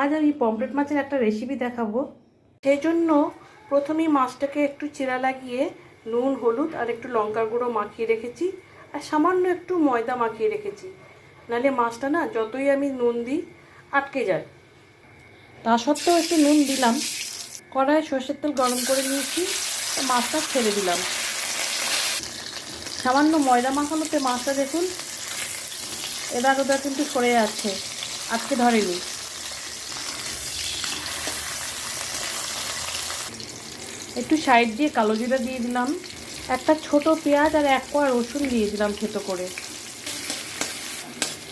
আজ আমি পমফ্রেট মাছের একটা রেসিপি দেখাবো। সেই জন্য প্রথমেই মাছটাকে একটু চিরা লাগিয়ে নুন, হলুদ আর একটু লঙ্কার গুঁড়ো মাখিয়ে রেখেছি আর সামান্য একটু ময়দা মাখিয়ে রেখেছি। নাহলে মাছটা না যতই আমি নুন দিই আটকে যায়। তা সত্ত্বেও একটু নুন দিলাম। কড়াইয়ে সর্ষের তেল গরম করে নিয়েছি মাছটা ছেড়ে দিলাম। সামান্য ময়দা মাখানোতে মাছটা দেখুন, এবার ওদার কিন্তু সরে যাচ্ছে আজকে ধরেনি। একটু সাইড দিয়ে কালো জিরা দিয়ে দিলাম, একটা ছোট পেঁয়াজ আর এক কোয়া রসুন দিয়ে দিলাম থেতো করে।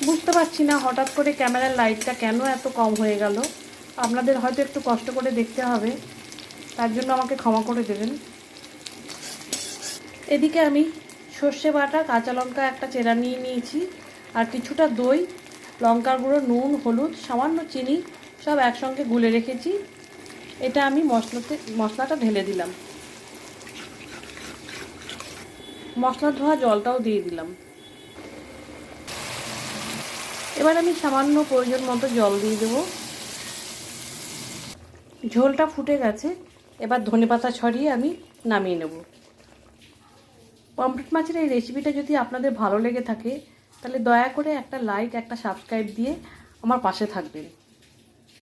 বুঝতে পারছি না হঠাৎ করে ক্যামেরার লাইটটা কেন এত কম হয়ে গেল। আপনাদের হয়তো একটু কষ্ট করে দেখতে হবে, তার জন্য আমাকে ক্ষমা করে দেবেন। এদিকে আমি সর্ষে বাটা, কাঁচা লঙ্কা একটা চেরা নিয়ে নিয়েছি, আর কিছুটা দই, লঙ্কার গুঁড়ো, নুন, হলুদ, সামান্য চিনি সব একসঙ্গে গুলে রেখেছি। এটা আমি মশলাতে, মশলাটা ঢেলে দিলাম। মশলা ধোয়া জলটাও দিয়ে দিলাম। এবার আমি সামান্য প্রয়োজন মতো জল দিয়ে দেবো। ঝোলটা ফুটে গেছে। এবার ধনে পাতা ছড়িয়ে আমি নামিয়ে নেব। পমফ্রেট মাছের এই রেসিপিটা যদি আপনাদের ভালো লেগে থাকে, তাহলে দয়া করে একটা লাইক, একটা সাবস্ক্রাইব দিয়ে আমার পাশে থাকবেন।